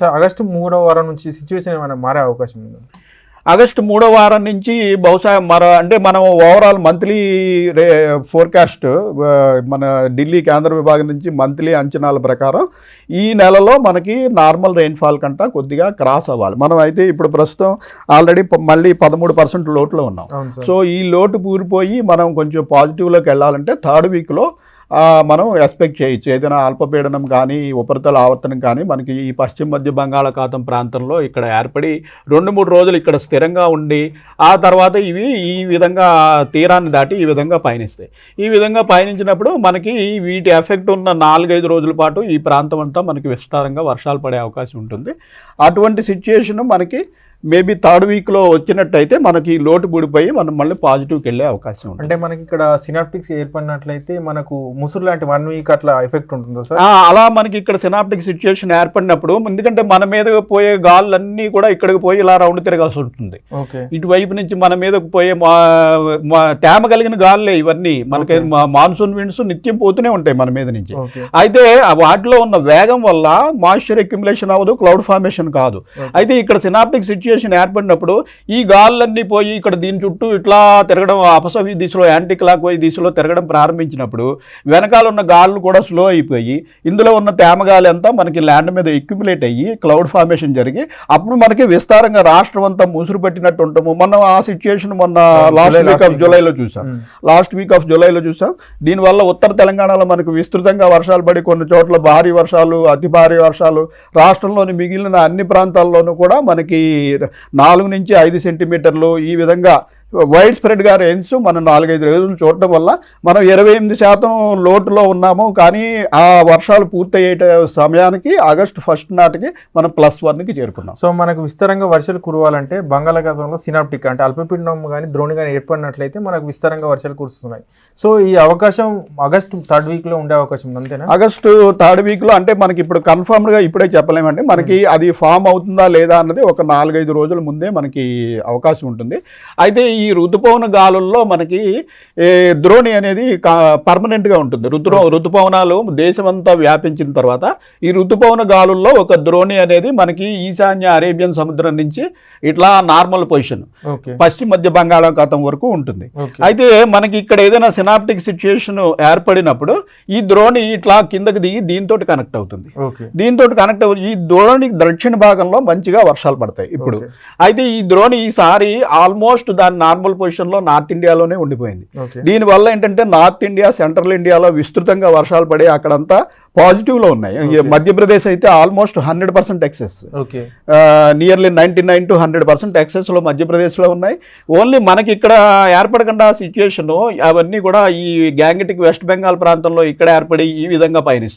August మూడవ వారం నుంచి సిచ్యువేషన్ ఏమైనా మారే అవకాశం ఉంది? ఆగస్టు మూడో వారం నుంచి బహుశా మర అంటే మనం ఓవరాల్ మంత్లీ రే ఫోర్కాస్ట్ మన ఢిల్లీ కేంద్ర విభాగం నుంచి మంత్లీ అంచనాల ప్రకారం ఈ నెలలో మనకి నార్మల్ రెయిన్ఫాల్ కంట కొద్దిగా క్రాస్ అవ్వాలి. మనం అయితే ఇప్పుడు ప్రస్తుతం ఆల్రెడీ మళ్ళీ పదమూడు పర్సెంట్ లోటులో ఉన్నాం. సో ఈ లోటు పూరిపోయి మనం కొంచెం పాజిటివ్లోకి వెళ్ళాలంటే థర్డ్ వీక్లో మనం ఎక్స్పెక్ట్ చేయొచ్చు. ఏదైనా అల్పపీడనం కానీ ఉపరితల ఆవర్తనం కానీ మనకి ఈ పశ్చిమ మధ్య బంగాళాఖాతం ప్రాంతంలో ఇక్కడ ఏర్పడి రెండు మూడు రోజులు ఇక్కడ స్థిరంగా ఉండి ఆ తర్వాత ఇవి ఈ విధంగా తీరాన్ని దాటి ఈ విధంగా పయనిస్తాయి. ఈ విధంగా పయనించినప్పుడు మనకి వీటి ఎఫెక్ట్ ఉన్న నాలుగైదు రోజుల పాటు ఈ ప్రాంతం అంతా మనకి విస్తారంగా వర్షాలు పడే అవకాశం ఉంటుంది. అటువంటి సిచ్యుయేషన్ మనకి మేబీ థర్డ్ వీక్లో వచ్చినట్టయితే మనకి లోటు పడిపోయి మనం మళ్ళీ పాజిటివ్కి వెళ్ళే అవకాశం ఉంటుంది. అంటే మనకి ఇక్కడ సినాప్టిక్స్ ఏర్పడినట్లయితే మనకు ముసురు లాంటి వన్ వీక్ అట్లా ఎఫెక్ట్ ఉంటుందా సార్? అలా మనకి ఇక్కడ సినాప్టిక్ సిచ్యుయేషన్ ఏర్పడినప్పుడు ఎందుకంటే మన మీద పోయే గాళ్ళన్నీ కూడా ఇక్కడికి పోయి ఇలా రౌండ్ తిరగాల్సి ఉంటుంది. ఇటువైపు నుంచి మన మీదకు పోయే తేమ కలిగిన గాల్లే ఇవన్నీ. మనకి మాన్సూన్ విండ్స్ నిత్యం పోతూనే ఉంటాయి మన మీద నుంచి. అయితే వాటిలో ఉన్న వేగం వల్ల మాయిశ్చర్ అక్యుములేషన్ అవ్వదు క్లౌడ్ ఫార్మేషన్ కాదు. అయితే ఇక్కడ సినాప్టిక్ సిచ్యుయేషన్ ఏర్పడినప్పుడు ఈ గాళ్ళన్నీ పోయి ఇక్కడ దీని చుట్టూ ఇట్లా తిరగడం అపసవ్య దిశలో యాంటీ క్లాక్ వై దిశలో తిరగడం ప్రారంభించినప్పుడు వెనకాల ఉన్న గాళ్ళు కూడా స్లో అయిపోయి ఇందులో ఉన్న తేమ గాలి అంతా మనకి ల్యాండ్ మీద ఎక్యుములేట్ అయ్యి క్లౌడ్ ఫార్మేషన్ జరిగి అప్పుడు మనకి విస్తారంగా రాష్ట్రం అంతా ముసురు పెట్టినట్టు ఉంటాము మనం ఆ సిచ్యుయేషన్ మొన్న లాస్ట్ వీక్ ఆఫ్. జూలైలో చూసాం. లాస్ట్ వీక్ ఆఫ్ జూలైలో చూసాం దీనివల్ల ఉత్తర తెలంగాణలో మనకు విస్తృతంగా వర్షాలు పడి కొన్ని చోట్ల భారీ వర్షాలు అతి భారీ వర్షాలు రాష్ట్రంలోని మిగిలిన అన్ని ప్రాంతాల్లోనూ కూడా మనకి నాలుగు నుంచి ఐదు సెంటీమీటర్లు ఈ విధంగా వైడ్ స్ప్రెడ్గా రెయిన్స్ మనం నాలుగైదు రోజులు చూడటం వల్ల మనం ఇరవై ఎనిమిది శాతం లోటులో ఉన్నాము. కానీ ఆ వర్షాలు పూర్తయ్యే సమయానికి ఆగస్టు ఫస్ట్ నాటికి మనం ప్లస్ వన్కి చేరుకున్నాం. సో మనకు విస్తారంగా వర్షాలు కురవాలంటే బంగాళాఖాతంలో సినాప్టిక్ అంటే అల్పపీడనం కానీ ద్రోణి కానీ ఏర్పడినట్లయితే మనకు విస్తారంగా వర్షాలు కురుస్తున్నాయి. సో ఈ అవకాశం ఆగస్టు థర్డ్ వీక్లో ఉండే అవకాశం ఉంది అంతేనా? ఆగస్టు థర్డ్ వీక్లో అంటే మనకి ఇప్పుడు కన్ఫర్మ్గా ఇప్పుడే చెప్పలేమండి. మనకి అది ఫామ్ అవుతుందా లేదా అన్నది ఒక నాలుగైదు రోజుల ముందే మనకి అవకాశం ఉంటుంది. అయితే ఈ ఋతుపవన గాలుల్లో మనకి ద్రోణి అనేది పర్మనెంట్గా ఉంటుంది. ఋతు ఋతుపవనాలు దేశమంతా వ్యాపించిన తర్వాత ఈ ఋతుపవన గాలుల్లో ఒక ద్రోణి అనేది మనకి ఈశాన్య అరేబియన్ సముద్రం నుంచి ఇట్లా నార్మల్ పొజిషన్ పశ్చిమ మధ్య బంగాళాఖాతం వరకు ఉంటుంది. అయితే మనకి ఇక్కడ ఏదైనా సినాప్టిక్ సిచ్యుయేషన్ ఏర్పడినప్పుడు ఈ ద్రోణి ఇట్లా కిందకి దిగి దీంతో కనెక్ట్ అవుతుంది. దీంతో కనెక్ట్ అవు ఈ ద్రోణి దక్షిణ భాగంలో మంచిగా వర్షాలు పడతాయి ఇప్పుడు. అయితే ఈ ద్రోణి ఈసారి ఆల్మోస్ట్ దాని నార్మల్ పొజిషన్లో నార్త్ ఇండియాలోనే ఉండిపోయింది. దీనివల్ల ఏంటంటే నార్త్ ఇండియా సెంట్రల్ ఇండియాలో విస్తృతంగా వర్షాలు పడి అక్కడంతా పాజిటివ్లో ఉన్నాయి. మధ్యప్రదేశ్ అయితే almost hundred percent excess. Nearly ninety nine to hundred percent ఎక్సెస్లో మధ్యప్రదేశ్లో ఉన్నాయి. ఓన్లీ మనకి ఇక్కడ ఏర్పడకుండా సిచ్యుయేషన్ అవన్నీ కూడా ఈ గ్యాంగటిక్ వెస్ట్ బెంగాల్ ప్రాంతంలో ఇక్కడ ఏర్పడి ఈ విధంగా పయనిస్తుంది.